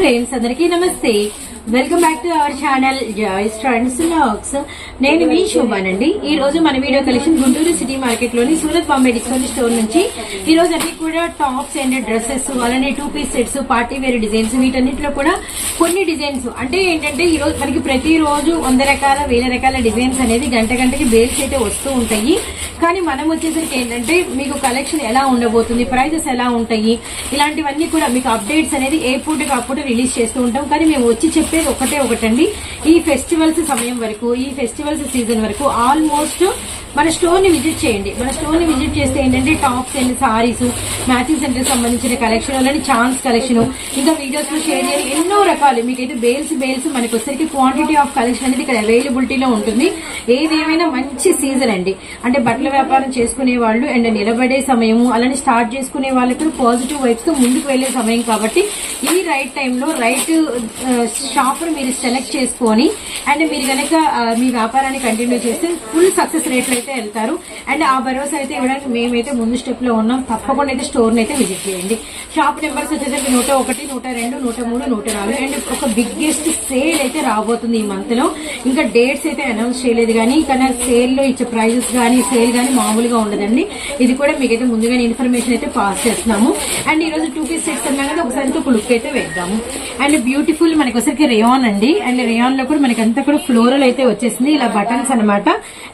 Friends అందరికీ నమస్తే. Welcome back to our channel Joy's trends looks నేను మీ శోభానండి. ఈ రోజు మన వీడియో కలెక్షన్ గుంటూరు సిటీ మార్కెట్లోని సూరత్ బాంబే డిస్కౌంట్ స్టోర్ నుంచి ఈ రోజు అన్ని కూడా టాప్స్ అండ్ డ్రెస్సెస్ అలానే two piece sets party wear designs వీటన్నిటిలో కూడా కొన్ని డిజైన్స్ అంటే ఏంటంటే ఈ రోజు మనకి ప్రతి రోజు వంద రకాల వేల రకాల డిజైన్స్ అనేది గంట గంటకి బేల్స్ అయితే వస్తూ ఉంటాయి. కానీ మనం వచ్చేసరికి ఏంటంటే మీకు కలెక్షన్ ఎలా ఉండబోతుంది ప్రైజెస్ ఎలా ఉంటాయి ఇలాంటివన్నీ కూడా మీకు అప్డేట్స్ అనేది ఏ పూటకి అప్పుడు రిలీజ్ చేస్తూ ఉంటాం. కానీ మేము వచ్చి చెప్పేది ఒకటే ఒకటండి. ఈ ఫెస్టివల్స్ సమయం వరకు ఈ ఫెస్టివల్స్ సీజన్ వరకు ఆల్మోస్ట్ మన స్టోర్ని విజిట్ చేయండి. మన స్టోర్ని విజిట్ చేస్తే ఏంటంటే tops and sarees matching centre సంబంధించిన కలెక్షన్ అలానే ఛాన్స్ కలెక్షన్. ఇంకా వీడియోస్లో షేర్ చేయాలి. ఎన్నో రకాలు. మీకైతే బేల్స్ బేల్స్ మనకి వచ్చేసరికి క్వాంటిటీ ఆఫ్ కలెక్షన్ అనేది ఇక్కడ అవైలబిలిటీలో ఉంటుంది. ఏది ఏమైనా మంచి సీజన్ అండి. అంటే బట్టల వ్యాపారం చేసుకునే వాళ్ళు అండ్ నిలబడే సమయము అలానే స్టార్ట్ చేసుకునే వాళ్ళకి పాజిటివ్ వైబ్స్తో ముందుకు వెళ్ళే సమయం కాబట్టి ఈ రైట్ టైంలో రైట్ షాప్ మీరు సెలెక్ట్ చేసుకొని అండ్ మీరు కనుక మీ వ్యాపారాన్ని కంటిన్యూ చేస్తే ఫుల్ సక్సెస్ రేట్లు అయితే వెళ్తారు. అండ్ ఆ భరోసా అయితే ఇవ్వడానికి మేమైతే ముందు స్టెప్లో ఉన్నాం. తప్పకుండా అయితే స్టోర్ అయితే విజిట్ చేయండి. షాప్ నెంబర్స్ వచ్చేసరికి నూట ఒకటి నూట రెండు నూట మూడు నూట నాలుగు. అండ్ ఒక బిగ్గెస్ట్ సేల్ అయితే రాబోతుంది ఈ మంత్లో. ఇంకా డేట్స్ అయితే అనౌన్స్ చేయలేదు కానీ కానీ సేల్లో ఇచ్చే ప్రైజెస్ కానీ సేల్ కానీ మామూలుగా ఉండదండి. ఇది కూడా మీకైతే ముందుగానే ఇన్ఫర్మేషన్ అయితే పాస్ చేస్తున్నాము. అండ్ ఈ రోజు టూ పీస్ సెట్స్ అన్నా కదా ఒకసారి ఒక లుక్ అయితే వేద్దాము. అండ్ బ్యూటిఫుల్ మనకి ఒకసారికి రేయాన్ అండి. అండ్ రేయాన్లో కూడా మనకి అంతా కూడా ఫ్లోరల్ అయితే వచ్చేసింది. ఇలా బటన్స్ అన్నమాట.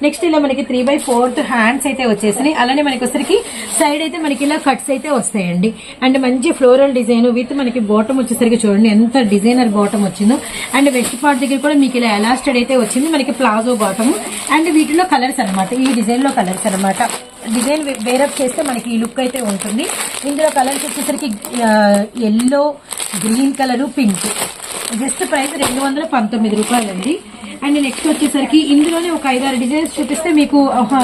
నెక్స్ట్ ఇలా మనకి త్రీ బై ఫోర్త్ హ్యాండ్స్ అయితే వచ్చేసినాయి. అలానే మనకి వచ్చరికి సైడ్ అయితే మనకి ఇలా కట్స్ అయితే వస్తాయండి. అండ్ మంచి ఫ్లోరల్ డిజైన్ విత్ మనకి బాటమ్ వచ్చేసరికి చూడండి. ఎంత డిజైనర్ బాటమ్ వచ్చిందో. అండ్ వెస్ట్ పార్ట్ దగ్గర కూడా మీకు ఇలా ఎలాస్టెడ్ అయితే వచ్చింది. మనకి ప్లాజో బాటమ్. అండ్ వీటిలో కలర్స్ అన్నమాట. ఈ డిజైన్లో కలర్స్ అన్నమాట. డిజైన్ వేరప్ చేస్తే మనకి ఈ లుక్ అయితే ఉంటుంది. ఇందులో కలర్స్ వచ్చేసరికి yellow green colour pink. Just price రెండు వందల పంతొమ్మిది రూపాయలండి. అండ్ నెక్స్ట్ వచ్చేసరికి ఇందులోనే ఒక ఐదారు డిజైన్స్ చూపిస్తే మీకు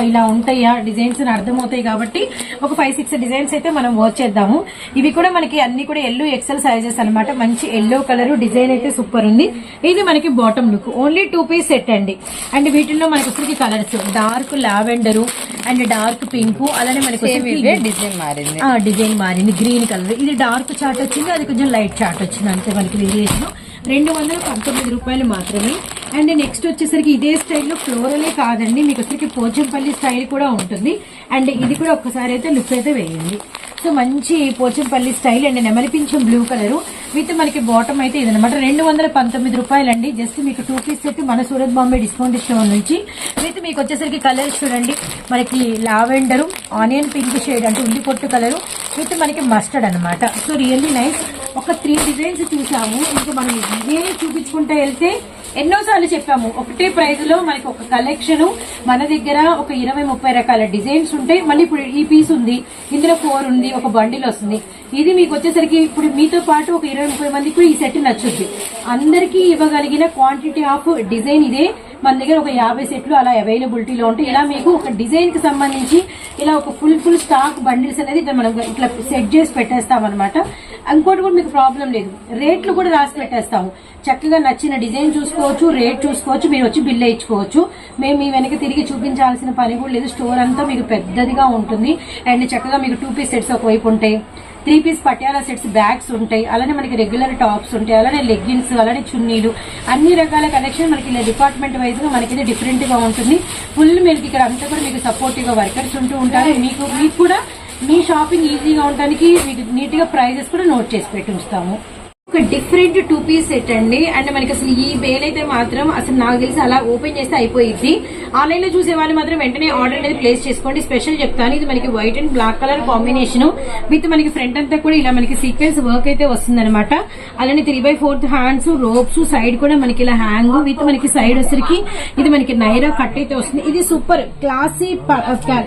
ఇలా ఉంటాయా? డిజైన్స్ అని అర్థమవుతాయి కాబట్టి ఒక ఫైవ్ సిక్స్ డిజైన్స్ అయితే మనం వర్క్ చేద్దాము. ఇవి కూడా మనకి అన్ని కూడా ఎల్లో ఎక్సెల్ సైజెస్ అన్నమాట. మంచి ఎల్లో కలర్ డిజైన్ అయితే సూపర్ ఉంది. ఇది మనకి bottom look only two piece set అండి. అండ్ వీటిల్లో మనకి వచ్చరికి colours dark lavender and dark pink అలానే మనకి డిజైన్ మారింది. ఆ డిజైన్ మారింది. గ్రీన్ కలర్ ఇది డార్క్ చార్ట్ వచ్చింది. అది కొంచెం లైట్ చార్ట్ వచ్చింది. అంతే మనకి వేరియేషన్ రెండు వందల పంతొమ్మిది రూపాయలు మాత్రమే. అండ్ నెక్స్ట్ వచ్చేసరికి ఇదే స్టైల్లో ఫ్లోరలే కాదండి. మీకు వచ్చరికి పోచంపల్లి స్టైల్ కూడా ఉంటుంది. అండ్ ఇది కూడా ఒక్కసారి అయితే లుక్ అయితే వేయండి. సో మంచి పోచంపల్లి స్టైల్ అండ్ నెమలిపించం బ్లూ కలర్. విత్ మనకి బాటమ్ అయితే ఇదనమాట రెండు వందల పంతొమ్మిది రూపాయలండి జస్ట్ మీకు టూ పీస్ అయితే మన సూరత్ బాంబే డిస్కౌంట్ స్టోర్ నుంచి. విత్ మీకు వచ్చేసరికి కలర్స్ చూడండి. మనకి లావెండర్ ఆనియన్ పింక్ షేడ్ అంటే ఉల్లి పొట్టు కలర్. విత్ మనకి మస్టర్డ్ అనమాట సో రియల్లీ నైస్ ఒక త్రీ డిజైన్స్ చూసాము. ఇంకా మనం ఇదే చూపించుకుంటూ వెళ్తే ఎన్నోసార్లు చెప్పాము ఒకటే ప్రైజ్లో మనకి ఒక కలెక్షన్ మన దగ్గర ఒక ఇరవై ముప్పై రకాల డిజైన్స్ ఉంటాయి. మళ్ళీ ఇప్పుడు ఈ పీస్ ఉంది ఇందులో ఫోర్ ఉంది ఒక బండిల్ వస్తుంది. ఇది మీకు వచ్చేసరికి ఇప్పుడు మీతో పాటు ఒక ఇరవై ముప్పై మందికి ఈ సెట్ నచ్చుద్ది. అందరికీ ఇవ్వగలిగిన క్వాంటిటీ ఆఫ్ డిజైన్ ఇదే. మన దగ్గర ఒక యాభై సెట్లు అలా అవైలబిలిటీలో ఉంటాయి. ఇలా మీకు ఒక డిజైన్కి సంబంధించి ఇలా ఒక ఫుల్ ఫుల్ స్టాక్ బండిల్స్ అనేది ఇట్లా మనం ఇట్లా సెట్ చేసి పెట్టేస్తాం అనమాట ఇంకోటి కూడా మీకు ప్రాబ్లం లేదు. రేట్లు కూడా రాసి పెట్టేస్తాము. చక్కగా నచ్చిన డిజైన్ చూసుకోవచ్చు రేట్ చూసుకోవచ్చు మీరు వచ్చి బిల్ వేయించుకోవచ్చు మేము మీ వెనక తిరిగి చూపించాల్సిన పని కూడా లేదు. స్టోర్ అంతా మీకు పెద్దదిగా ఉంటుంది. అండ్ చక్కగా మీకు టూ పీస్ సెట్స్ ఒకవైపు ఉంటాయి. Three piece Patiala sets bags ఉంటాయి. అలానే మనకి రెగ్యులర్ టాప్స్ ఉంటాయి. అలానే లెగ్గిన్స్ అలానే చున్నీలు. అన్ని రకాల కలెక్షన్ మనకి ఇలా డిపార్ట్మెంట్ వైజ్గా మనకి డిఫరెంట్గా ఉంటుంది. ఫుల్ మీకు ఇక్కడ అంతా కూడా మీకు సపోర్టివ్గా వర్కర్స్ ఉంటూ ఉంటారు. మీకు మీకు కూడా మీ షాపింగ్ ఈజీగా ఉండడానికి మీకు నీట్గా ప్రైజెస్ కూడా నోట్ చేసి పెట్టి ఉంచుతాము. ఒక డిఫరెంట్ టూ పీస్ సెట్ అండి. అండ్ మనకి అసలు ఈ బేల్ అయితే మాత్రం అసలు నాకు తెలిసి అలా ఓపెన్ చేస్తే అయిపోయింది ఆన్లైన్లో చూసే వాళ్ళు మాత్రం వెంటనే ఆర్డర్ అనేది ప్లేస్ చేసుకోండి. స్పెషల్ చెప్తాను ఇది మనకి white and black colour combination. With మనకి ఫ్రంట్ అంతా కూడా ఇలా మనకి సీక్వెన్స్ వర్క్ అయితే వస్తుంది అనమాట అలానే three by fourth hands ropes side కూడా మనకి ఇలా హ్యాంగ్ విత్ మనకి సైడ్ వచ్చరికి ఇది మనకి నైరా కట్ అయితే వస్తుంది. ఇది super classy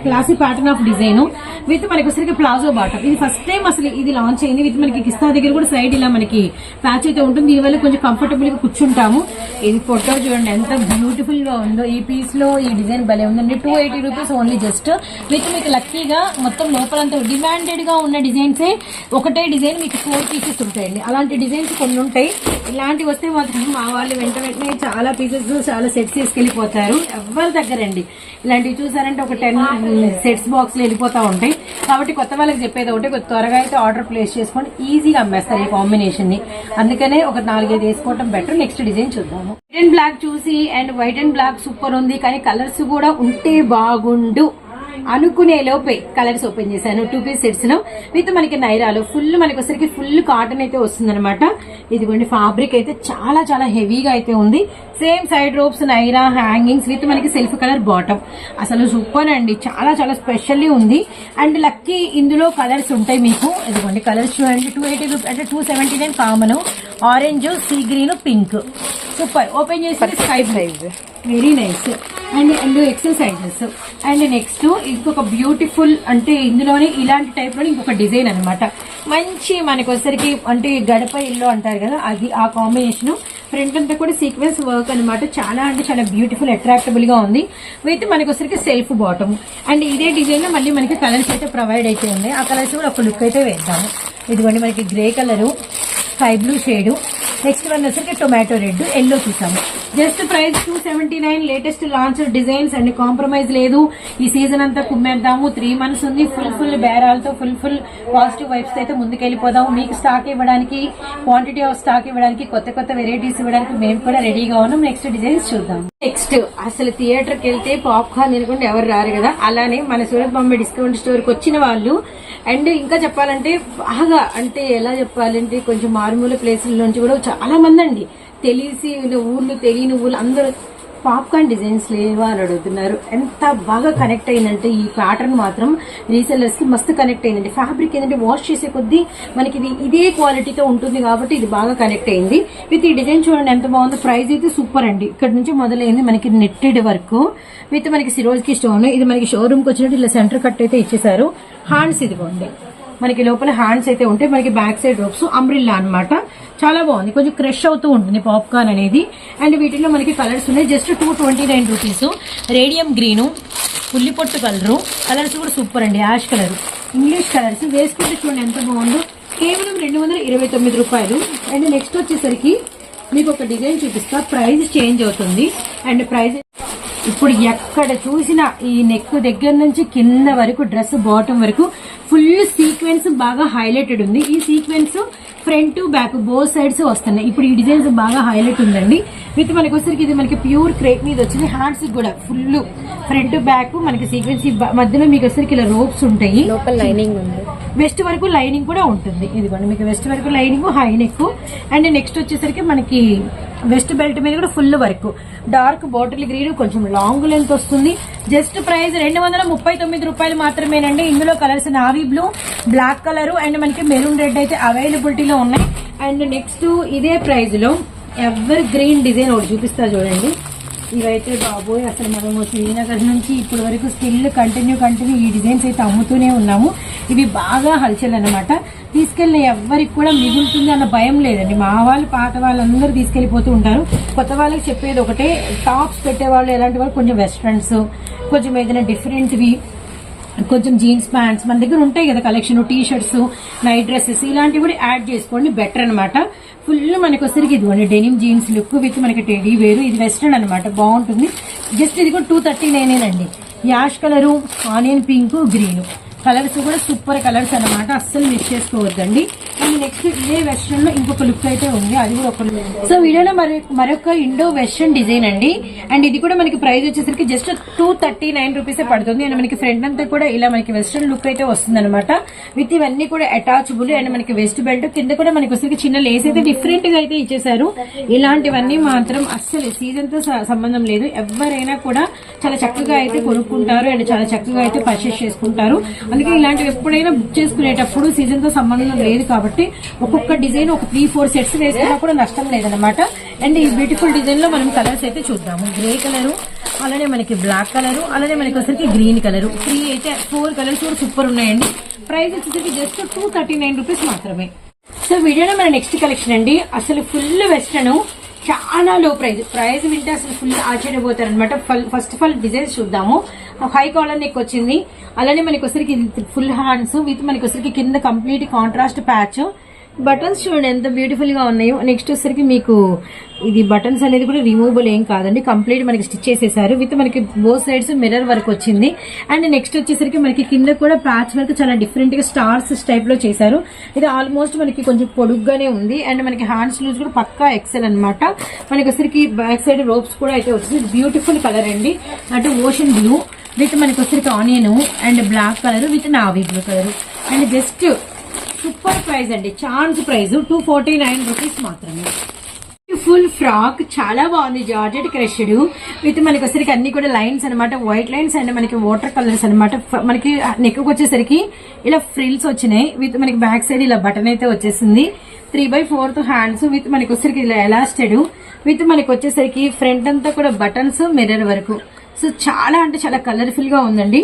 classy pattern of design. With మనకి వచ్చరికి ప్లాజో బాటం ఇది ఫస్ట్ టైం అసలు ఇది లాంచ్ అయింది. విత్ మనకి కిస్తా దగ్గర కూడా సైడ్ ఇలా మనకి ప్యాచ్ అయితే ఉంటుంది. దీనివల్ల కొంచెం కంఫర్టబుల్గా కూర్చుంటాము. ఇది ఫోటో చూడండి ఎంత బ్యూటిఫుల్గా ఉందో. ఈ పీస్లో ఈ డిజైన్ భలే ఉందండి. Two eighty rupees only just మీకు మీకు లక్కీగా మొత్తం లోపలంతా డిమాండెడ్గా ఉన్న డిజైన్స్ ఒకటే డిజైన్ మీకు ఫోర్ పీసెస్ ఉంటాయండి. అలాంటి డిజైన్స్ కొన్ని ఉంటాయి. ఇలాంటివి వస్తే మాత్రం మా వాళ్ళు వెంట వెంటనే చాలా పీసెస్ చాలా సెట్స్ తీసుకెళ్ళిపోతారు ఎవరి దగ్గరండి ఇలాంటివి చూసారంటే ఒక టెన్ సెట్స్ బాక్స్ వెళ్ళిపోతా ఉంటాయి. కాబట్టి కొత్త వాళ్ళకి చెప్పేది ఒకటి త్వరగా అయితే ఆర్డర్ ప్లేస్ చేసుకొని ఈజీగా అమ్మేస్తారు ఈ కాంబినేషన్ని. అందుకనే ఒక నాలుగైదు వేసుకోవటం బెటర్ నెక్స్ట్ డిజైన్ చూద్దాము. వైట్ అండ్ బ్లాక్ చూసి and white and black super ఉంది కానీ కలర్స్ కూడా ఉంటే బాగుండు. అనుకునే లోపే కలర్స్ ఓపెన్ చేశాను. టూ పీస్ సెట్స్లో. విత్ మనకి నైరాలు ఫుల్ మనకి వచ్చరికి ఫుల్ కాటన్ అయితే వస్తుంది అనమాట ఇదిగోండి ఫ్యాబ్రిక్ అయితే చాలా చాలా హెవీగా అయితే ఉంది. Same side ropes Naira hangings with మనకి సెల్ఫ్ కలర్ బాటమ్ అసలు సూపర్ అండి. చాలా చాలా స్పెషల్లీ ఉంది. అండ్ లక్కీ ఇందులో కలర్స్ ఉంటాయి మీకు. ఇదిగోండి కలర్స్ చూడండి. టూ ఎయిటీ రూపీస్ అంటే two seventy nine common orange sea green pink super open చేసి sky size very nice. And and exercises and next ఇంకొక బ్యూటిఫుల్ అంటే ఇందులోనే ఇలాంటి టైప్లోనే ఇంకొక డిజైన్ అనమాట మంచి మనకి వచ్చరికి అంటే గడప ఇల్లు అంటారు కదా అది ఆ కాంబినేషన్ ఫ్రంట్ అంతా కూడా సీక్వెన్స్ వర్క్ అనమాట చాలా అంటే చాలా బ్యూటిఫుల్ అట్రాక్టబుల్గా ఉంది. విత్ మనకి వచ్చరికి సెల్ఫ్ బాటమ్ అండ్ ఇదే డిజైన్లో మళ్ళీ మనకి కలర్స్ అయితే ప్రొవైడ్ అయితే ఉన్నాయి. ఆ కలర్స్ కూడా ఒక లుక్ అయితే వేద్దాము. ఇదిగోండి మనకి grey colour sky blue shade next one వచ్చరికి టొమాటో రెడ్ ఎల్లో చూసాము just price two seventy nine latest launch designs and compromise లేదు. ఈ సీజన్ అంతా కుమ్మేద్దాము. త్రీ మంత్స్ ఉంది. ఫుల్ ఫుల్ బేరాలతో ఫుల్ ఫుల్ పాజిటివ్ వైబ్స్ అయితే ముందుకెళ్ళిపోదాము. మీకు స్టాక్ ఇవ్వడానికి క్వాంటిటీ ఆఫ్ స్టాక్ ఇవ్వడానికి కొత్త కొత్త వెరైటీస్ ఇవ్వడానికి మేము కూడా రెడీగా ఉన్నాం. నెక్స్ట్ డిజైన్స్ చూద్దాం. నెక్స్ట్ అసలు థియేటర్కి వెళ్తే పాప్కార్న్ తినకుండా ఎవరు రారు కదా? అలానే మన సూరత్ బాంబే డిస్కౌంట్ స్టోర్కి వచ్చిన వాళ్ళు అండ్ ఇంకా చెప్పాలంటే బాగా అంటే ఎలా చెప్పాలంటే కొంచెం మారుమూల ప్లేసుల నుంచి కూడా చాలా మంది అండి తెలిసి ఊర్లు తెలియని ఊర్లు అందరూ పాప్కార్న్ డిజైన్స్ లేవా అని అడుగుతున్నారు. ఎంత బాగా కనెక్ట్ అయిందంటే ఈ ప్యాటర్న్ మాత్రం రీసెల్లర్స్కి మస్తు కనెక్ట్ అయిందండి. ఫ్యాబ్రిక్ ఏంటంటే వాష్ చేసే కొద్దీ మనకి ఇది ఇదే క్వాలిటీతో ఉంటుంది కాబట్టి ఇది బాగా కనెక్ట్ అయింది. విత్ ఈ డిజైన్ చూడండి ఎంత బాగుందో. ప్రైస్ అయితే సూపర్ అండి. ఇక్కడ నుంచి మొదలైంది మనకి నెట్టెడ్ వర్క్ విత్ మనకి సిరోజ్కి స్టోన్ ఇది మనకి షోరూమ్కి వచ్చినట్టు ఇలా సెంటర్ కట్ అయితే ఇచ్చేసారు హ్యాండ్స్ ఇదిగోండి. మనకి లోపల హ్యాండ్స్ అయితే ఉంటాయి. మనకి బ్యాక్ సైడ్ రోప్స్ అంబ్రిల్లా అన్నమాట. చాలా బాగుంది. కొంచెం క్రష్ అవుతూ ఉంటుంది పాప్కార్న్ అనేది. అండ్ వీటిలో మనకి కలర్స్ ఉన్నాయి. Just two twenty nine rupees radium green ఉల్లి పొట్టు కలరు కలర్స్ కూడా సూపర్ అండి. యాష్ కలర్ ఇంగ్లీష్ కలర్స్ వేసుకుంటే చూడండి ఎంత బాగుందో. కేవలం రెండు వందల ఇరవై తొమ్మిది రూపాయలు. అండ్ నెక్స్ట్ వచ్చేసరికి మీకు ఒక డిజైన్ చూపిస్తా. ప్రైస్ చేంజ్ అవుతుంది. అండ్ ప్రైస్ ఇప్పుడు ఎక్కడ చూసినా ఈ నెక్ దగ్గర నుంచి కింద వరకు డ్రెస్ బాటం వరకు ఫుల్ సీక్వెన్స్ బాగా హైలైటెడ్ ఉంది. ఈ sequence front back both sides వస్తున్నాయి. ఇప్పుడు ఈ డిజైన్స్ బాగా హైలైట్ ఉందండి. విత్ మనకి వచ్చరికి ఇది మనకి ప్యూర్ క్రేప్ మీద వచ్చింది. హ్యాండ్స్ కూడా ఫుల్ ఫ్రంట్ బ్యాక్ మనకి సీక్వెన్స్ మధ్యలో మీకు వచ్చరికి ఇలా రోప్స్ ఉంటాయి. లోపల లైనింగ్ ఉంది. వెస్ట్ వరకు లైనింగ్ కూడా ఉంటుంది. ఇదిగోండి మీకు వెస్ట్ వరకు lining high neck and next వచ్చేసరికి మనకి వెస్ట్ బెల్ట్ మీద కూడా full work. Dark bottle green కొంచెం లాంగ్ లెంత్ వస్తుంది. జస్ట్ ప్రైస్ రెండు వందల ముప్పై తొమ్మిది రూపాయలు మాత్రమేనండి. ఇందులో colours navy blue black colour and మనకి మెరూన్ రెడ్ అయితే అవైలబిలిటీలో ఉన్నాయి. అండ్ నెక్స్ట్ ఇదే ప్రైజ్లో ఎవర్ గ్రీన్ డిజైన్ ఒకటి చూపిస్తా చూడండి. ఇవైతే బాబోయ్ అసలు మనము శ్రీనగర్ నుంచి ఇప్పటి వరకు స్టిల్ కంటిన్యూ కంటిన్యూ ఈ డిజైన్స్ అయితే అమ్ముతూనే ఉన్నాము. ఇవి బాగా హల్చల్ అనమాట తీసుకెళ్ళిన ఎవరికి కూడా మిగులుతుంది అన్న భయం లేదండి. మా వాళ్ళు పాత వాళ్ళందరూ తీసుకెళ్ళిపోతూ ఉంటారు. కొత్త వాళ్ళకి చెప్పేది ఒకటే టాప్స్ పెట్టేవాళ్ళు ఎలాంటి వాళ్ళు కొంచెం వెస్ట్రన్స్ కొంచెం ఏదైనా డిఫరెంట్వి కొంచెం జీన్స్ ప్యాంట్స్ మన దగ్గర ఉంటాయి కదా collection T shirts night dresses ఇలాంటివి కూడా యాడ్ చేసుకోండి బెటర్ అన్నమాట. ఫుల్ మనకి వచ్చరికి ఇదిగోండి డెనిమ్ జీన్స్ లుక్ విత్ మనకి టెడీ వేరు ఇది వెస్ట్రన్ అన్నమాట బాగుంటుంది. జస్ట్ ఇది కూడా two thirty నైనేనండి ash colour onion pink green. Colours కూడా సూపర్ కలర్స్ అన్నమాట అస్సలు మిస్ చేసుకోవద్దండి. అండ్ నెక్స్ట్ ఇదే వెస్ట్రన్లో ఇంకొక లుక్ అయితే ఉంది. అది కూడా ఒక సో వీడియోలో మరి మరొక ఇండో వెస్ట్రన్ డిజైన్ అండి. అండ్ ఇది కూడా మనకి ప్రైస్ వచ్చేసరికి just two thirty nine rupees పడుతుంది. అండ్ మనకి ఫ్రంట్ అంతా కూడా ఇలా మనకి వెస్ట్రన్ లుక్ అయితే వస్తుంది అనమాట విత్ ఇవన్నీ కూడా అటాచబుల్ అండ్ మనకి వెస్ట్ బెల్ట్ కింద కూడా మనకి వచ్చేసరికి చిన్న లేస్ అయితే డిఫరెంట్గా అయితే ఇచ్చేసారు ఇలాంటివన్నీ మాత్రం అస్సలు సీజన్తో సంబంధం లేదు. ఎవరైనా కూడా చాలా చక్కగా అయితే కొనుక్కుంటారు అండ్ చాలా చక్కగా అయితే పర్చేస్ చేసుకుంటారు. అందుకే ఇలాంటివి ఎప్పుడైనా బుక్ చేసుకునేటప్పుడు సీజన్తో సంబంధం లేదు కాబట్టి ఒక్కొక్క డిజైన్ ఒక త్రీ ఫోర్ సెట్స్ వేసుకున్నా కూడా నష్టం లేదనమాట అండ్ ఈ బ్యూటిఫుల్ డిజైన్లో మనం కలర్స్ అయితే చూద్దాము. గ్రే కలర్ అలానే మనకి బ్లాక్ కలర్ అలానే మనకి వచ్చరికి గ్రీన్ కలర్ త్రీ అయితే ఫోర్ కలర్స్ కూడా సూపర్ ఉన్నాయండి. ప్రైస్ వచ్చేసరికి just two thirty nine rupees మాత్రమే. సో వీడియోలో మన నెక్స్ట్ కలెక్షన్ అండి. అసలు ఫుల్ వెస్టర్న్ చాలా లో ప్రైజ్ ప్రైజ్ వింటే అసలు ఫుల్ ఆశ్చర్యపోతారు అనమాట ఫస్ట్ ఆఫ్ ఆల్ డిజైన్స్ చూద్దాము. హై కాలర్ నెక్ వచ్చింది. అలానే మనకి వచ్చరికి ఫుల్ హ్యాండ్స్ విత్ మనకి వచ్చరికి కింద కంప్లీట్ కాంట్రాస్ట్ ప్యాచ్ బటన్స్ చూడండి ఎంత బ్యూటిఫుల్గా ఉన్నాయో. నెక్స్ట్ వచ్చేసరికి మీకు ఇది బటన్స్ అనేది కూడా రిమూవబుల్ ఏం కాదండి. కంప్లీట్ మనకి స్టిచ్ చేసేసారు. విత్ మనకి బోత్ సైడ్స్ మిర్రర్ వర్క్ వచ్చింది. అండ్ నెక్స్ట్ వచ్చేసరికి మనకి కింద కూడా ప్యాచ్ వర్క్ చాలా డిఫరెంట్గా స్టార్స్ టైప్లో చేశారు. ఇది ఆల్మోస్ట్ మనకి కొంచెం పొడుగ్గానే ఉంది. అండ్ మనకి హ్యాండ్స్ లూజ్ కూడా పక్కా ఎక్సెల్ అన్నమాట. మనకి వచ్చరికి బ్యాక్ సైడ్ రోప్స్ కూడా అయితే వచ్చింది బ్యూటిఫుల్ కలర్ అండి. అంటే ఓషన్ బ్లూ విత్ మనకి వచ్చరికి onion and black colour with navy blue colour and just super price అండి. Chance price two forty nine rupees మాత్రమే. ఫుల్ ఫ్రాక్ చాలా బాగుంది. Georgette crushed. విత్ మనకి వచ్చేసరికి అన్ని కూడా లైన్స్ అన్నమాట. వైట్ లైన్స్ అండ్ మనకి వాటర్ కలర్స్ అన్నమాట. మనకి నెక్ వచ్చేసరికి ఇలా ఫ్రిల్స్ వచ్చినాయి. విత్ మనకి బ్యాక్ సైడ్ ఇలా బటన్ అయితే వచ్చేసింది. Three by fourth hands with మనకి వచ్చేసరికి ఇలా ఎలాస్టెడ్. విత్ మనకి వచ్చేసరికి ఫ్రంట్ అంతా కూడా బటన్స్ మిర్రర్ వరకు. సో చాలా అంటే చాలా కలర్ఫుల్గా ఉందండి.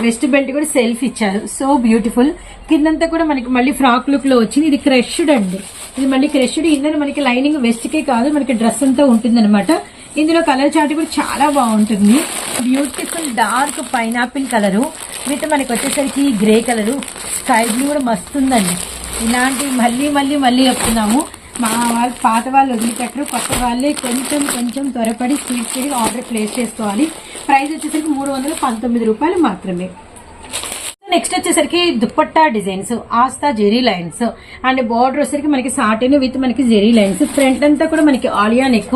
వెస్ట్ బెల్ట్ కూడా సెల్ఫ్ ఇచ్చారు. So beautiful. కిందంతా కూడా మనకి మళ్ళీ ఫ్రాక్ లుక్లో వచ్చింది. ఇది క్రష్డ్ అండి. ఇది మళ్ళీ క్రష్డ్. ఇందర మనకి లైనింగ్ వెస్ట్ కే కాదు మనకి డ్రెస్ అంతా ఉంటుంది అనమాట ఇందులో కలర్ చార్ట్ కూడా చాలా బాగుంటుంది. Beautiful dark pineapple colour. With మనకి వచ్చేసరికి గ్రే కలరు. స్కై బ్లూ కూడా మస్తు ఉందండి. ఇలాంటివి మళ్ళీ మళ్ళీ మళ్ళీ చెప్తున్నాము. మా వాళ్ళు పాత వాళ్ళు వదిలిపెట్టరు. కొత్త వాళ్ళే కొంచెం కొంచెం త్వరపడి స్పీడ్ స్పీడ్గా ఆర్డర్ ప్లేస్ చేసుకోవాలి. ప్రైస్ వచ్చేసరికి మూడు వందల పంతొమ్మిది రూపాయలు మాత్రమే. నెక్స్ట్ వచ్చేసరికి దుప్పట్టా డిజైన్స్ ఆస్తా జెరీ లైన్స్. అండ్ బార్డర్ వచ్చేసరికి మనకి సాటిన్ విత్ మనకి జెరీ లైన్స్ ఫ్రంట్ అంతా కూడా మనకి ఆలియా నెక్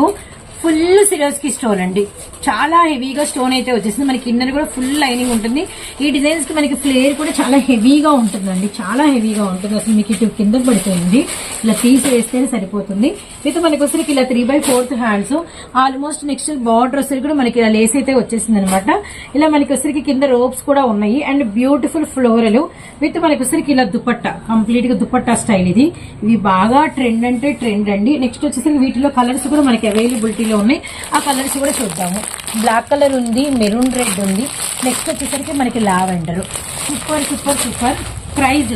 ఫుల్ సిరస్కి స్టోన్ అండి. చాలా హెవీగా స్టోన్ అయితే వచ్చేసింది. మనకి కింద కూడా ఫుల్ లైనింగ్ ఉంటుంది. ఈ డిజైన్స్కి మనకి ఫ్లేర్ కూడా చాలా హెవీగా ఉంటుందండి. చాలా హెవీగా ఉంటుంది. అసలు మీకు ఇటు కింద పడుతుంది ఇలా తీసి వేస్తేనే సరిపోతుంది. విత్ మనకి వచ్చరికి ఇలా three by fourth hands almost next border వచ్చరికి కూడా మనకి ఇలా లేస్ అయితే వచ్చేసింది అనమాట ఇలా మనకి వచ్చరికి కింద రోప్స్ కూడా ఉన్నాయి. అండ్ బ్యూటిఫుల్ ఫ్లోరల్ విత్ మనకి వచ్చరికి ఇలా దుపట్టా కంప్లీట్గా దుపట్టా స్టైల్ ఇది. ఇవి బాగా ట్రెండ్ అంటే ట్రెండ్ అండి. నెక్స్ట్ వచ్చేసరికి వీటిలో కలర్స్ కూడా మనకి అవైలబిలిటీలో ఉన్నాయి. ఆ కలర్స్ కూడా చూద్దాము. బ్లాక్ కలర్ ఉంది మెరూన్ రెడ్ ఉంది. నెక్స్ట్ వచ్చేసరికి మనకి lavender. Super super super price.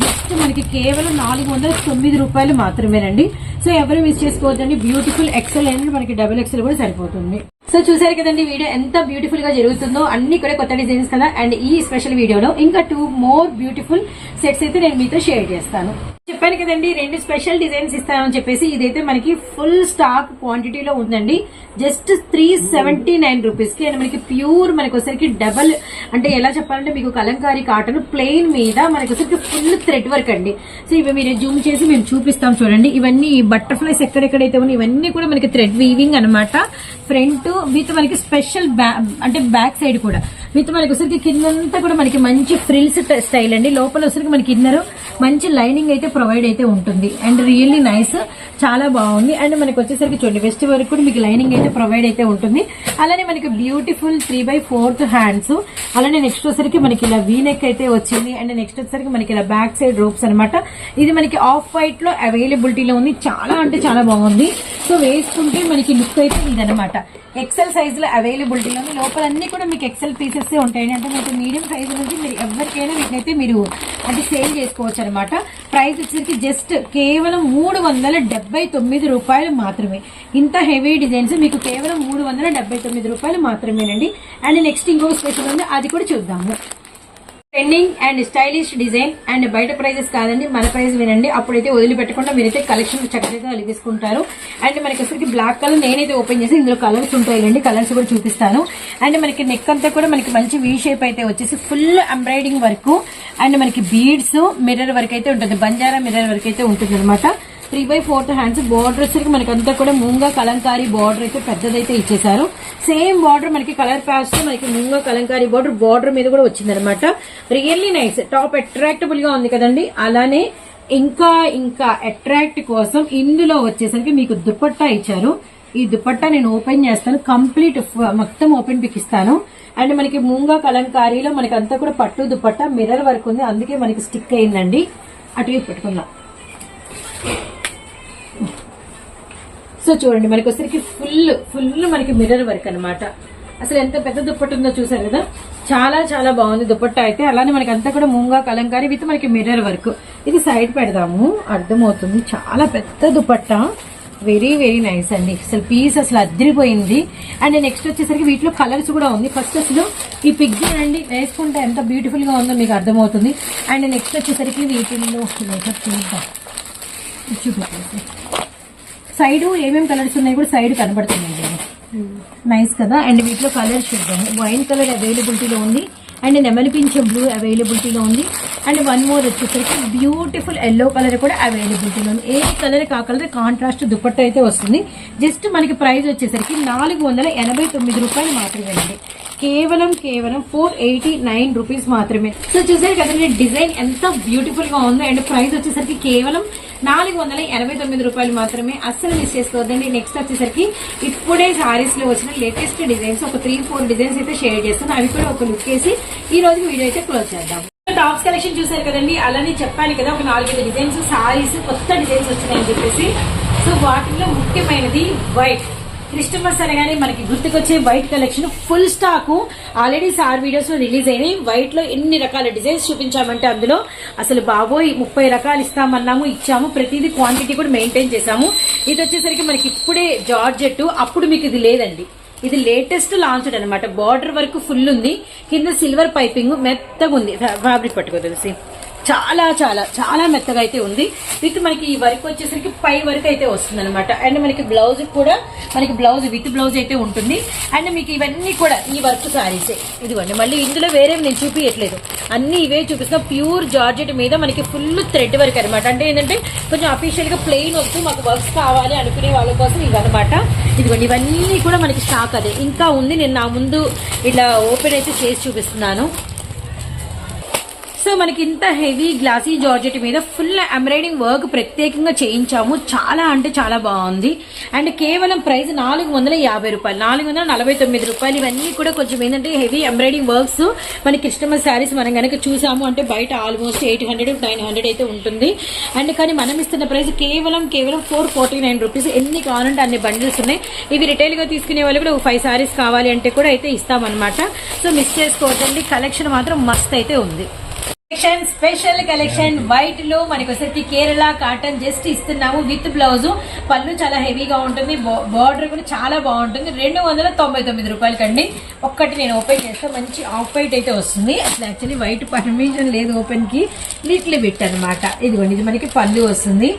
Just మనకి కేవలం నాలుగు వందల తొమ్మిది రూపాయలు మాత్రమేనండి. సో ఎవరు మిస్ చేసుకోవద్దండి బ్యూటిఫుల్ ఎక్సెల్ అండ్ మనకి డబుల్ ఎక్సెల్ కూడా సరిపోతుంది. సో చూసారు కదండి వీడియో ఎంత బ్యూటిఫుల్గా జరుగుతుందో. అన్ని కూడా కొత్త డిజైన్స్ కదా. అండ్ ఈ స్పెషల్ వీడియోలో ఇంకా టూ మోర్ బ్యూటిఫుల్ సెట్స్ అయితే నేను మీతో షేర్ చేస్తాను. చెప్పాను కదండి రెండు స్పెషల్ డిజైన్స్ ఇస్తానని చెప్పేసి ఇదైతే మనకి ఫుల్ స్టాక్ క్వాంటిటీలో ఉందండి. జస్ట్ త్రీ సెవెంటీ నైన్ రూపీస్కి. అండ్ మనకి ప్యూర్ మనకి వచ్చరికి డబల్ అంటే ఎలా చెప్పాలంటే మీకు కలంకారీ కాటన్ ప్లెయిన్ మీద మనకి వచ్చరికి ఫుల్ థ్రెడ్ వర్క్ అండి. సో ఇవి మీరు జూమ్ చేసి మేము చూపిస్తాం చూడండి. ఇవన్నీ బటర్ఫ్లైస్ ఎక్కడెక్కడైతే ఉన్నాయి ఇవన్నీ కూడా మనకి థ్రెడ్ వీవింగ్ అనమాట ఫ్రంట్ విత్ మనకి స్పెషల్ అంటే బ్యాక్ సైడ్ కూడా. విత్ మనకి వచ్చరికి కిందంతా కూడా మనకి మంచి ఫ్రిల్స్ స్టైల్ అండి. లోపల వచ్చరికి మనకి ఇన్నర్ మంచి లైనింగ్ అయితే ప్రొవైడ్ అయితే ఉంటుంది. And really nice. చాలా బాగుంది. అండ్ మనకి వచ్చేసరికి చూడండి వెస్ట్ వరకు కూడా మీకు లైనింగ్ అయితే ప్రొవైడ్ అయితే ఉంటుంది. అలానే మనకి beautiful three by fourth hands. అలానే నెక్స్ట్ వచ్చేసరికి మనకి ఇలా వీ నెక్ అయితే వచ్చింది. అండ్ నెక్స్ట్ వచ్చేసరికి మనకి ఇలా బ్యాక్ సైడ్ రోప్స్ అనమాట ఇది మనకి ఆఫ్ వైట్లో అవైలబిలిటీలో ఉంది. చాలా అంటే చాలా బాగుంది. సో వేసుకుంటే మనకి లుక్ అయితే ఇదనమాట ఎక్సెల్ సైజ్లో అవైలబిలిటీలో ఉంది లోపల అన్ని కూడా మీకు ఎక్సెల్ పీసెస్ ఉంటాయండి. అంటే మీకు మీడియం సైజ్ నుంచి మీరు ఎవరికైనా వీటినైతే మీరు అంటే సేల్ చేసుకోవచ్చు అనమాట ప్రైస్ వచ్చేసరికి జస్ట్ కేవలం మూడు వందల డెబ్బై తొమ్మిది రూపాయలు మాత్రమే. ఇంత హెవీ డిజైన్స్ మీకు కేవలం మూడు వందల డెబ్బై తొమ్మిది రూపాయలు మాత్రమేనండి. అండ్ నెక్స్ట్ ఇంకో స్పెషల్ ఉంది అది కూడా చూద్దాము. Trending and stylish design and బయట ప్రైజెస్ కాదండి మన ప్రైస్ వినండి. అప్పుడైతే వదిలిపెట్టకుండా మీరైతే కలెక్షన్ చక్కగా తీసుకుంటారు అండ్ మనకి అసలుకి బ్లాక్ కలర్ నేనైతే ఓపెన్ చేసి ఇందులో కలర్స్ ఉంటాయండి కలర్స్ కూడా చూపిస్తాను. అండ్ మనకి నెక్ అంతా కూడా మనకి మంచి వీ షేప్ అయితే వచ్చేసి ఫుల్ ఎంబ్రాయిడింగ్ వర్క్ అండ్ మనకి బీడ్స్ మిర్రర్ వర్క్ అయితే ఉంటుంది బంజారా మిర్రర్ వర్క్ అయితే ఉంటుంది అనమాట three by fourth hands border వచ్చరికి మనకి అంతా కూడా ముంగా కలంకారీ బార్డర్ అయితే పెద్దదైతే ఇచ్చేసారు సేమ్ బార్డర్ మనకి కలర్ ప్యాచ్తో మనకి ముంగా కలంకారీ బార్డర్ బార్డర్ మీద కూడా వచ్చిందనమాట రియల్లీ నైస్ టాప్ అట్రాక్టబుల్గా ఉంది కదండి. అలానే ఇంకా ఇంకా అట్రాక్ట్ కోసం ఇందులో వచ్చేసరికి మీకు దుపట్టా ఇచ్చారు. ఈ దుపట్టా నేను ఓపెన్ చేస్తాను. కంప్లీట్ మొత్తం ఓపెన్ పిక్ ఇస్తాను. అండ్ మనకి ముంగా కలంకారీలో మనకి అంతా కూడా పట్టు దుపట్టా మిర్రర్ వర్క్ ఉంది. అందుకే మనకి స్టిక్ అయిందండి. అటు పెట్టుకుందాం. సో చూడండి మనకి వచ్చరికి ఫుల్ ఫుల్ మనకి మిర్రర్ వర్క్ అన్నమాట. అసలు ఎంత పెద్ద దుప్పట్టు ఉందో చూసారు కదా? చాలా చాలా బాగుంది దుప్పట్ట అయితే. అలానే మనకి అంతా కూడా ముంగా కలంకారీ విత్ మనకి మిర్రర్ వర్క్ ఇది సైడ్ పెడదాము. అర్థమవుతుంది. చాలా పెద్ద దుపట్ట వెరీ వెరీ నైస్ అండి. అసలు పీస్ అసలు అద్దరిపోయింది. అండ్ నెక్స్ట్ వచ్చేసరికి వీటిలో కలర్స్ కూడా ఉంది. ఫస్ట్ అసలు ఈ పిగ్ అండి వేసుకుంటే ఎంత బ్యూటిఫుల్గా ఉందో మీకు అర్థమవుతుంది. అండ్ నెక్స్ట్ వచ్చేసరికి వీటిల్లో చూద్దాం. చూపించేసి సైడ్ ఏమేమి కలర్స్ ఉన్నాయి కూడా సైడ్ కనబడుతున్నాయి నైస్ కదా? అండ్ వీటిలో కలర్ చూద్దాం. వైన్ కలర్ అవైలబిలిటీలో ఉంది. అండ్ నెమలి పింఛం బ్లూ అవైలబిలిటీలో ఉంది. అండ్ వన్ మోర్ వచ్చేసరికి బ్యూటిఫుల్ ఎల్లో కలర్ కూడా అవైలబిలిటీలో ఉంది. ఏ కలర్ కలర్ కాంట్రాస్ట్ దుప్పట్ట అయితే వస్తుంది. జస్ట్ మనకి ప్రైస్ వచ్చేసరికి నాలుగు వందల ఎనభై తొమ్మిది రూపాయలు మాత్రమే అండి. కేవలం కేవలం ఫోర్ ఎయిటీ నైన్ రూపీస్ మాత్రమే. సో చూసారు కదండి డిజైన్ ఎంత బ్యూటిఫుల్గా ఉందో. అండ్ ప్రైస్ వచ్చేసరికి కేవలం నాలుగు వందల ఎనభై తొమ్మిది రూపాయలు మాత్రమే. అస్సలు మిస్ చేసుకోవద్దండి. నెక్స్ట్ వచ్చేసరికి ఇప్పుడే సారీస్లో వచ్చిన లేటెస్ట్ డిజైన్స్ ఒక త్రీ ఫోర్ డిజైన్స్ అయితే షేర్ చేస్తాను అవి కూడా ఒక లుక్ వేసి ఈ రోజు వీడియో అయితే క్లోజ్ చేద్దాం. టాప్స్ కలెక్షన్ చూసారు కదండి. అలానే చెప్పాను కదా ఒక నాలుగైదు డిజైన్స్ సారీస్ కొత్త డిజైన్స్ వచ్చినాయని చెప్పేసి. సో వాటిలో ముఖ్యమైనది వైట్ క్రిస్టమస్ అనగానే మనకి గుర్తుకొచ్చే white collection full stock. Already sir వీడియోస్లో రిలీజ్ అయినాయి. వైట్లో ఎన్ని రకాల డిజైన్స్ చూపించామంటే అందులో అసలు బాబోయ్ ముప్పై రకాలు ఇస్తామన్నాము ఇచ్చాము. ప్రతిదీ క్వాంటిటీ కూడా మెయింటైన్ చేసాము ఇది వచ్చేసరికి మనకి ఇప్పుడే జార్జెట్ అప్పుడు మీకు ఇది లేదండి. ఇది లేటెస్ట్ లాంచ్ అనమాట బార్డర్ వరకు ఫుల్ ఉంది. కింద సిల్వర్ పైపింగ్ మెత్తగా ఉంది ఫ్యాబ్రిక్ పట్టుకో తెలిసి చాలా చాలా చాలా మెత్తగా అయితే ఉంది. విత్ మనకి ఈ వర్క్ వచ్చేసరికి పై వరకు అయితే వస్తుంది అనమాట అండ్ మనకి బ్లౌజ్ కూడా మనకి బ్లౌజ్ విత్ బ్లౌజ్ అయితే ఉంటుంది. అండ్ మీకు ఇవన్నీ కూడా ఈ వర్క్ సారీసే ఇదిగోండి మళ్ళీ ఇందులో వేరే నేను చూపించట్లేదు అన్ని ఇవే చూపిస్తున్నా. ప్యూర్ జార్జెట్ మీద మనకి ఫుల్ థ్రెడ్ వర్క్ అనమాట అంటే ఏంటంటే కొంచెం అఫీషియల్గా ప్లెయిన్ వస్తూ మాకు వర్క్స్ కావాలి అనుకునే వాళ్ళ కోసం ఇవన్నమాట. ఇదిగోండి ఇవన్నీ కూడా మనకి స్టాక్ అదే. ఇంకా ఉంది. నేను నా ముందు ఇట్లా ఓపెన్ అయితే చేసి చూపిస్తున్నాను. సో మనకి ఇంత హెవీ గ్లాసీ జార్జెట్ మీద ఫుల్ ఎంబ్రాయిడింగ్ వర్క్ ప్రత్యేకంగా చేయించాము. చాలా అంటే చాలా బాగుంది. అండ్ కేవలం ప్రైస్ నాలుగు వందల యాభై రూపాయలు. నాలుగు వందల నలభై తొమ్మిది రూపాయలు. ఇవన్నీ కూడా కొంచెం ఏంటంటే హెవీ ఎంబ్రాయిడింగ్ వర్క్స్. మనకి కస్టమర్ శారీస్ మనం కనుక చూసాము అంటే బయట almost eight hundred nine hundred అయితే ఉంటుంది. అండ్ కానీ మనం ఇస్తున్న ప్రైస్ కేవలం కేవలం ఫోర్ ఫార్టీ నైన్ రూపీస్. ఎన్ని కావాలంటే అన్ని బండిల్స్ ఉన్నాయి. ఇవి రిటైల్గా తీసుకునే వాళ్ళు కూడా ఫైవ్ శారీస్ కావాలి అంటే కూడా అయితే ఇస్తామన్నమాట. సో మిస్ చేసుకోవద్దండి. కలెక్షన్ మాత్రం మస్త్ అయితే ఉంది. కలెక్షన్ స్పెషల్ కలెక్షన్ వైట్లో మనకి వచ్చేసి కేరళ కాటన్ జస్ట్ ఇస్తున్నాము విత్ బ్లౌజ్ పళ్ళు చాలా హెవీగా ఉంటుంది. బార్డర్ కూడా చాలా బాగుంటుంది. రెండు వందల తొంభై తొమ్మిది రూపాయలకండి. ఒక్కటి నేను ఓపెన్ చేస్తే. మంచి ఆఫ్ వైట్ అయితే వస్తుంది. అసలు యాక్చువల్లీ వైట్ పర్మిషన్ లేదు ఓపెన్కి. లిటిల్ బిట్ అనమాట ఇదిగోండి ఇది మనకి పళ్ళు వస్తుంది.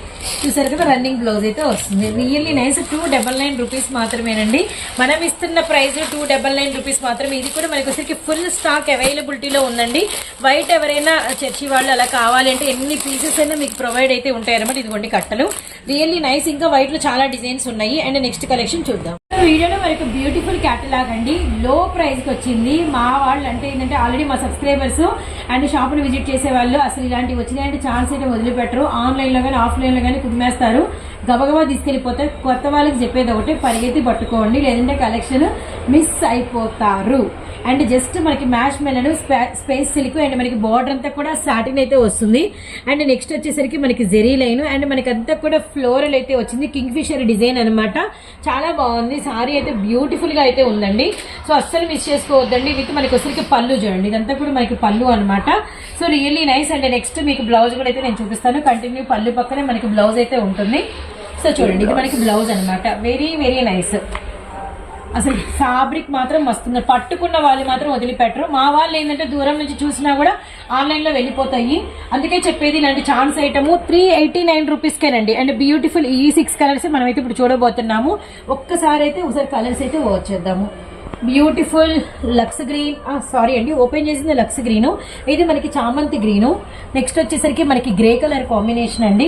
చూసారు కదా రన్నింగ్ బ్లౌజ్ అయితే వస్తుంది. Really nice two double nine rupees మాత్రమేనండి. మనం ఇస్తున్న price two double nine rupees మాత్రమే. ఇది కూడా మనకి వచ్చరికి ఫుల్ స్టాక్ అవైలబిలిటీలో ఉందండి. వైట్ ఎవరైనా చర్చి వాళ్ళు అలా కావాలంటే ఎన్ని పీసెస్ అయినా మీకు ప్రొవైడ్ అయితే ఉంటాయి అనమాట ఇదిగోండి కట్టలు. రియల్లీ నైస్ ఇంకా వైట్లో చాలా డిజైన్స్ ఉన్నాయి. అండ్ నెక్స్ట్ కలెక్షన్ చూద్దాం. వీడియోలో మరి బ్యూటిఫుల్ క్యాటలాగ్ అండి లో ప్రైస్కి వచ్చింది. మా వాళ్ళు అంటే ఏంటంటే ఆల్రెడీ మా సబ్స్క్రైబర్స్ అండ్ షాపులు విజిట్ చేసే వాళ్ళు అసలు ఇలాంటివి వచ్చినాయంటే ఛాన్స్ అయితే వదిలిపెట్టరు. ఆన్లైన్లో కానీ ఆఫ్లైన్లో కానీ కుదిమేస్తారు. గబగబా తీసుకెళ్ళిపోతారు కొత్త వాళ్ళకి చెప్పేది ఒకటే పరిగెత్తి పట్టుకోండి. లేదంటే కలెక్షన్ మిస్ అయిపోతారు. అండ్ జస్ట్ మనకి మ్యాష్ మెలను స్పేస్ సిల్క్ అండ్ మనకి బార్డర్ అంతా కూడా సాటిన్ అయితే వస్తుంది. అండ్ నెక్స్ట్ వచ్చేసరికి మనకి జెరీ లైన్ అండ్ మనకి అంతా కూడా ఫ్లోరల్ అయితే వచ్చింది. కింగ్ ఫిషర్ డిజైన్ అనమాట చాలా బాగుంది. సారీ అయితే బ్యూటిఫుల్గా అయితే ఉందండి. సో అస్సలు మిస్ చేసుకోవద్దండి. విత్ మనకి వచ్చరికి పళ్ళు చూడండి. ఇదంతా కూడా మనకి పళ్ళు అనమాట so really nice and next మీకు బ్లౌజ్ కూడా అయితే నేను చూపిస్తాను. కంటిన్యూ పళ్ళు పక్కనే మనకి బ్లౌజ్ అయితే ఉంటుంది. సో చూడండి ఇది మనకి బ్లౌజ్ అనమాట వెరీ వెరీ నైస్ అసలు ఫ్యాబ్రిక్ మాత్రం వస్తుంది పట్టుకున్న వాళ్ళు మాత్రం వదిలిపెట్టరు. మా వాళ్ళు ఏంటంటే దూరం నుంచి చూసినా కూడా ఆన్లైన్లో వెళ్ళిపోతాయి. అందుకే చెప్పేది ఇలాంటి chance item three eighty nine రూపీస్కేనండి and beautiful ఈ సిక్స్ కలర్స్ మనమైతే ఇప్పుడు చూడబోతున్నాము. ఒక్కసారి అయితే ఒకసారి కలర్స్ అయితే వచ్చేద్దాము బ్యూటిఫుల్ లక్స్ గ్రీన్ సారీ అండి ఓపెన్ చేసింది లక్స్ గ్రీన్ ఇది మనకి చామంతి గ్రీన్ నెక్స్ట్ వచ్చేసరికి మనకి గ్రే కలర్ కాంబినేషన్ అండి.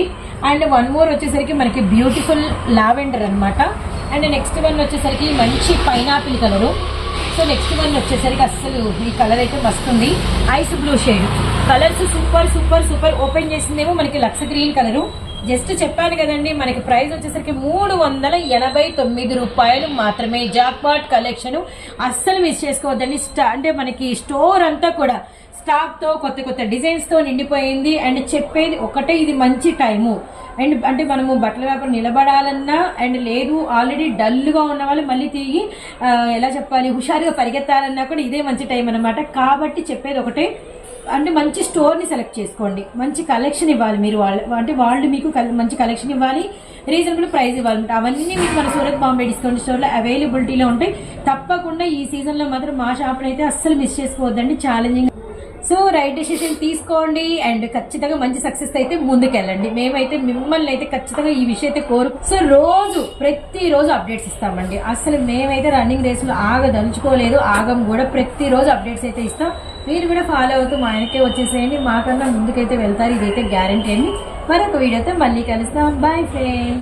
అండ్ వన్ మోర్ వచ్చేసరికి మనకి బ్యూటిఫుల్ లావెండర్ అనమాట అండ్ నెక్స్ట్ వన్ వచ్చేసరికి మంచి pineapple colour. So next one వచ్చేసరికి అస్సలు ఈ కలర్ అయితే వస్తుంది ice blue shade. Colours super super super. Open చేసిందేమో మనకి లక్స్ గ్రీన్ కలరు. జస్ట్ చెప్పాను కదండి మనకి ప్రైస్ వచ్చేసరికి మూడు వందల ఎనభై తొమ్మిది రూపాయలు మాత్రమే. జాక్పాట్ కలెక్షన్ అస్సలు మిస్ చేసుకోవద్దండి. స్టా అంటే మనకి స్టోర్ అంతా కూడా స్టాక్తో కొత్త కొత్త డిజైన్స్తో నిండిపోయింది. అండ్ చెప్పేది ఒకటే ఇది మంచి టైము అండ్ అంటే మనము బట్టల వ్యాపారం నిలబడాలన్నా అండ్ లేదు ఆల్రెడీ డల్గా ఉన్న వాళ్ళు మళ్ళీ తిరిగి ఎలా చెప్పాలి హుషారుగా పరిగెత్తాలన్నా కూడా ఇదే మంచి టైం అన్నమాట. కాబట్టి చెప్పేది ఒకటే అంటే మంచి స్టోర్ని సెలెక్ట్ చేసుకోండి. మంచి కలెక్షన్ ఇవ్వాలి మీరు. వాళ్ళు అంటే వాళ్ళు మీకు మంచి కలెక్షన్ ఇవ్వాలి. రీజనబుల్ ప్రైస్ ఇవ్వాలంటే అవన్నీ మీకు మన సూరత్ బాంబే డిస్కౌంట్ స్టోర్లో అవైలబిలిటీలో ఉంటాయి. తప్పకుండా ఈ సీజన్లో మాత్రం మా షాప్ అయితే అస్సలు మిస్ చేసుకోవద్దండి. ఛాలెంజింగ్ సో రైట్ డెసిషన్ తీసుకోండి అండ్ ఖచ్చితంగా మంచి సక్సెస్ అయితే ముందుకెళ్ళండి. మేమైతే మిమ్మల్ని అయితే ఖచ్చితంగా ఈ విషయం అయితే కోరు సో రోజు ప్రతి రోజు అప్డేట్స్ ఇస్తామండి. అసలు మేమైతే రన్నింగ్ రేసులు ఆగదలుచుకోలేదు ఆగం కూడా ప్రతి రోజు అప్డేట్స్ అయితే ఇస్తాం. మీరు కూడా ఫాలో అవుతూ మా ఆయనకే వచ్చేసేయండి. మాకన్నా ముందుకైతే వెళ్తారు ఇదైతే గ్యారంటీ అండి. మరొక వీడియోతో మళ్ళీ కలుస్తాం. Boy friend